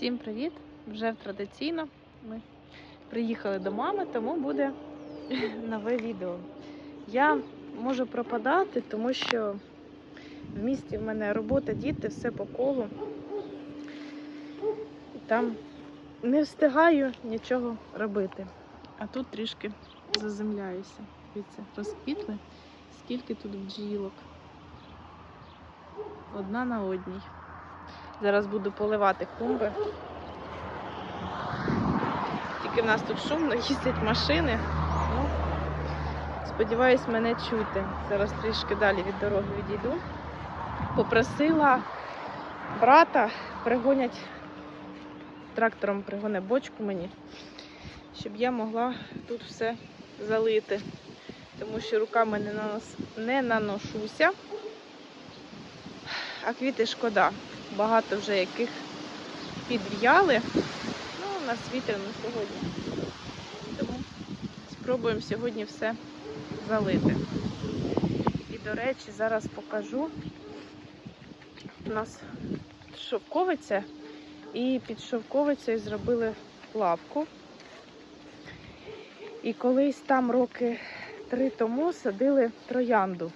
Всім привіт! Вже традиційно ми приїхали до мами, тому буде нове відео. Я можу пропадати, тому що в місті в мене робота, діти, все по колу. Там не встигаю нічого робити. А тут трішки заземляюся. Дивіться, розквітли, скільки тут бджілок. Одна на одній. Зараз буду поливати клумби. Тільки в нас тут шумно, їздять машини. Ну, сподіваюсь, мене чути. Зараз трішки далі від дороги відійду. Попросила брата пригонять трактором пригоне бочку мені, щоб я могла тут все залити. Тому що руками не, нанос... не наношуся, а квіти шкода багато вже яких підв'яли. Ну, у нас вітряно сьогодні. Тому спробуємо сьогодні все залити. І, до речі, зараз покажу. У нас шовковиця, і під шовковицею зробили лавку. І колись там роки три тому садили троянду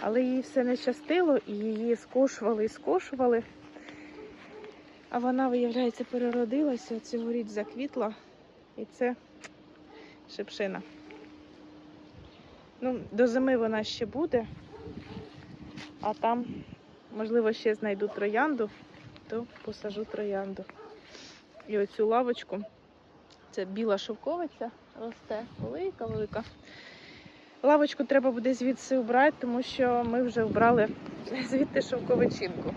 але їй все не щастило і її скошували і скошували. А вона, виявляється, переродилася, цьогоріч заквітла, і це шипшина. Ну, до зими вона ще буде, а там, можливо, ще знайду троянду, то посажу троянду. І оцю лавочку, це біла шовковиця, росте велика-велика. Лавочку треба буде звідси убрати, тому що ми вже вбрали звідти шовковичинку.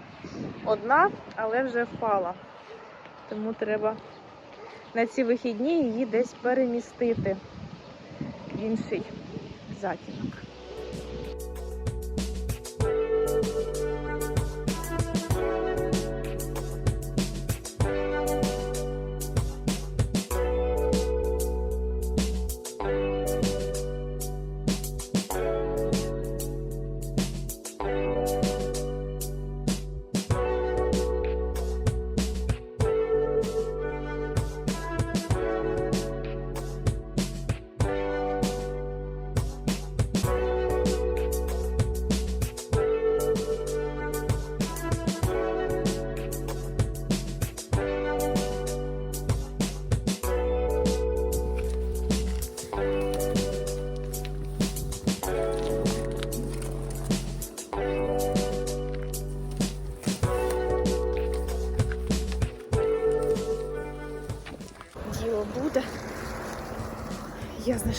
Одна, але вже впала. Тому треба на ці вихідні її десь перемістити в інший затінок.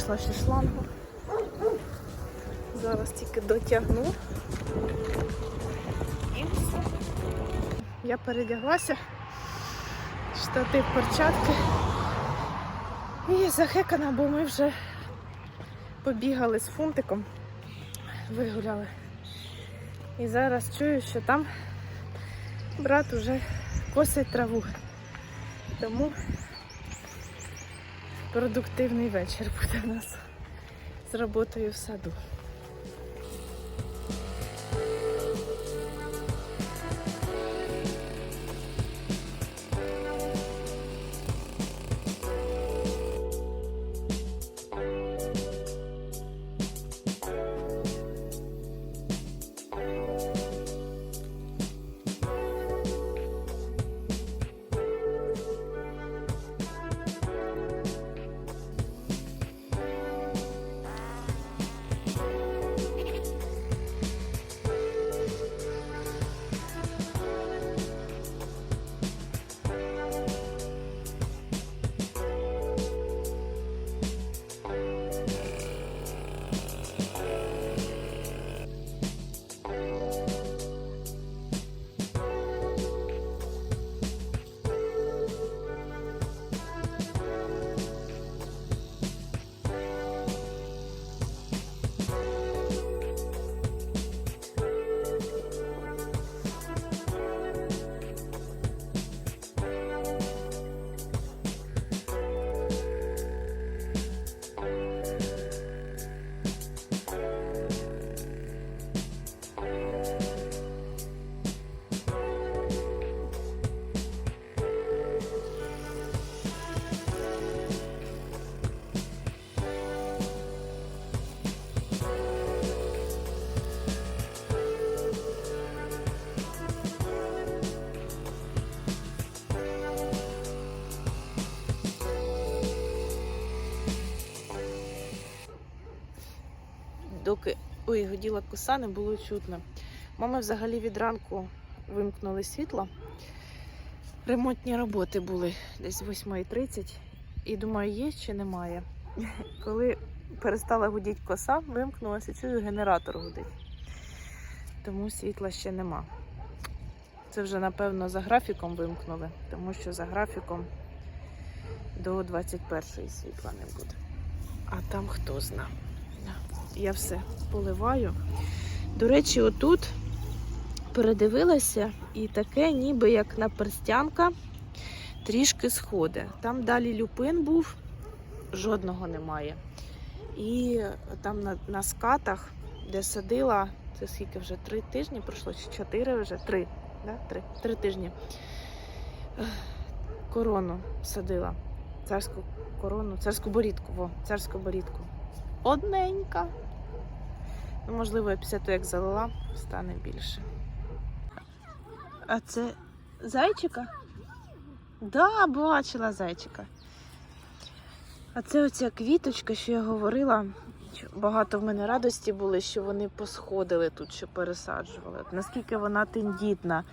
Знайшла ще шлангу. Зараз тільки дотягну. І все. Я передяглася. Штатив перчатки. І захекана, бо ми вже побігали з фунтиком, вигуляли. І зараз чую, що там брат уже косить траву. Тому продуктивний вечір буде у нас з роботою в саду. Доки ой, годіла коса, не було чутно. Мами взагалі від ранку вимкнули світло. Ремонтні роботи були десь 8.30. І думаю, є чи немає. Коли перестала гудіти коса, вимкнулася, чую, генератор гудить. Тому світла ще нема. Це вже, напевно, за графіком вимкнули, тому що за графіком до 21-ї світла не буде. А там хто зна. Я все поливаю. До речі, отут передивилася і таке, ніби як наперстянка, трішки сходи. Там далі люпин був, жодного немає. І там на, на скатах, де садила, це скільки вже три тижні пройшло, чи чотири вже? Три. Да? Три. Три тижні. Корону садила. Царську корону, царську борідку, во, царську борідку. Одненька. Ну, можливо, я після того, як залила, стане більше. А це зайчика? Да, бачила зайчика. А це оця квіточка, що я говорила. Багато в мене радості були, що вони посходили тут, що пересаджували. Наскільки вона тендітна.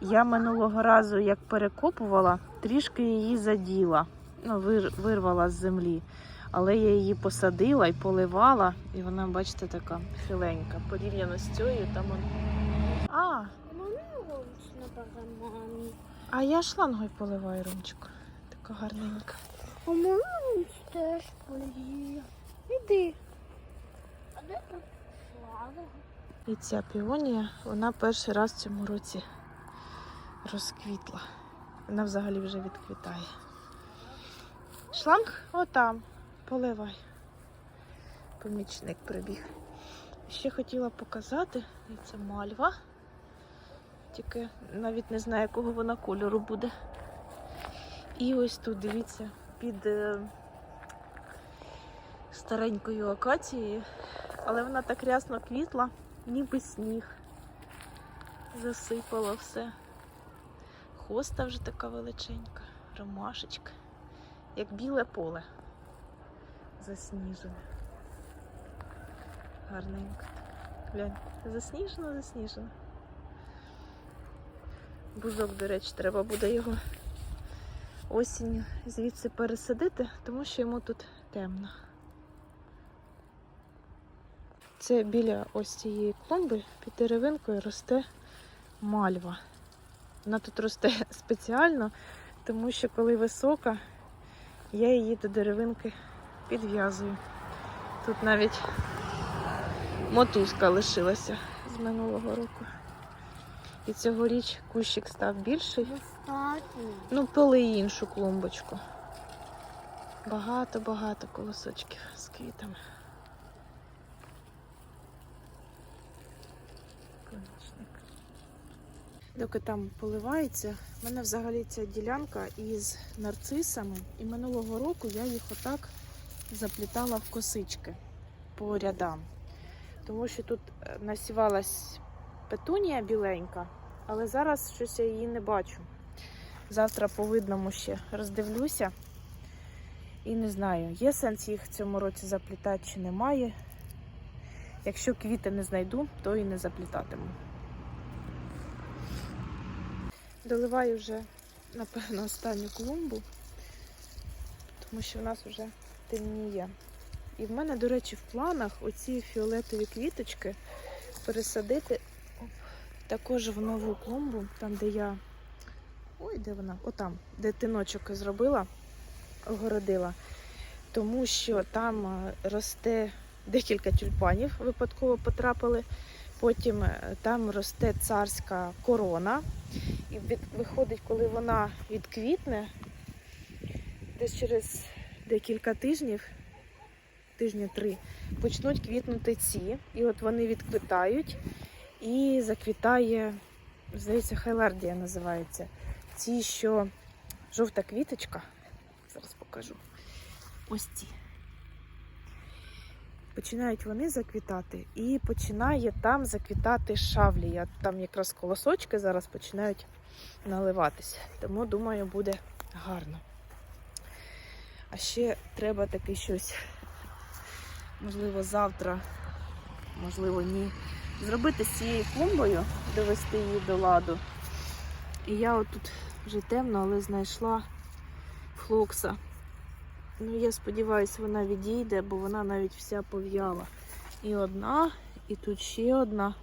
Я минулого разу, як перекопувала, трішки її заділа, ну, вирвала з землі. Але я її посадила і поливала, і вона, бачите, така хиленька. Порівняно з цією, там вона. А, а я шлангою поливаю Ромчик. Така гарненька. У мене теж поліє. Іди. А де тут слава? І ця піонія, вона перший раз в цьому році розквітла. Вона взагалі вже відквітає. Шланг отам. Поливай. Помічник прибіг. Ще хотіла показати, це мальва. Тільки навіть не знаю, якого вона кольору буде. І ось тут, дивіться, під е, старенькою акацією, але вона так рясно квітла, ніби сніг. Засипало все. Хоста вже така величенька, ромашечка, як біле поле засніжене. Гарненько. Глянь, засніжено, засніжено. Бузок, до речі, треба буде його осінню звідси пересадити, тому що йому тут темно. Це біля ось цієї клумби під деревинкою росте мальва. Вона тут росте спеціально, тому що коли висока, я її до деревинки підв'язую. Тут навіть мотузка лишилася з минулого року. І цьогоріч кущик став більший. Достатньо. Ну, пили іншу клумбочку. Багато-багато колосочків з квітами. Доки там поливається, в мене взагалі ця ділянка із нарцисами. І минулого року я їх отак заплітала в косички по рядам. Тому що тут е, насівалась петунія біленька, але зараз щось я її не бачу. Завтра по видному ще роздивлюся. І не знаю, є сенс їх в цьому році заплітати чи немає. Якщо квіти не знайду, то і не заплітатиму. Доливаю вже, напевно, останню клумбу, тому що в нас вже темніє. І в мене, до речі, в планах оці фіолетові квіточки пересадити також в нову клумбу, там, де я Ой, де вона? Отам, де тиночок зробила, огородила. Тому що там е, росте декілька тюльпанів, випадково потрапили. Потім е, там росте царська корона. І від- виходить, коли вона відквітне, десь через декілька тижнів, тижні три, почнуть квітнути ці. І от вони відквітають і заквітає, здається, хайлардія називається ці, що жовта квіточка, зараз покажу. Ось ці. Починають вони заквітати і починає там заквітати шавлія. Там якраз колосочки зараз починають наливатися. Тому, думаю, буде гарно. А ще треба таке щось, можливо, завтра можливо, ні. Зробити з цією клумбою, довести її до ладу. І я отут вже темно, але знайшла флокса. Ну, я сподіваюся, вона відійде, бо вона навіть вся пов'яла. І одна, і тут ще одна.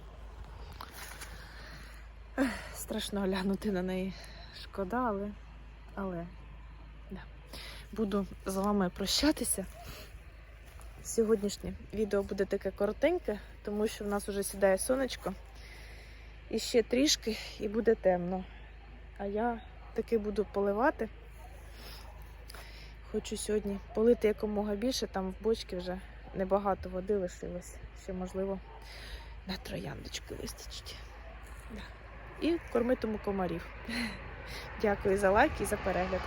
Страшно глянути на неї. Шкода, але. але. Буду з вами прощатися. Сьогоднішнє відео буде таке коротеньке, тому що в нас вже сідає сонечко. І ще трішки, і буде темно. А я таки буду поливати. Хочу сьогодні полити якомога більше, там в бочці вже небагато води лишилось. Ще, можливо, на трояндочки вистачить. І кормитиму комарів. Дякую за лайк і за перегляд.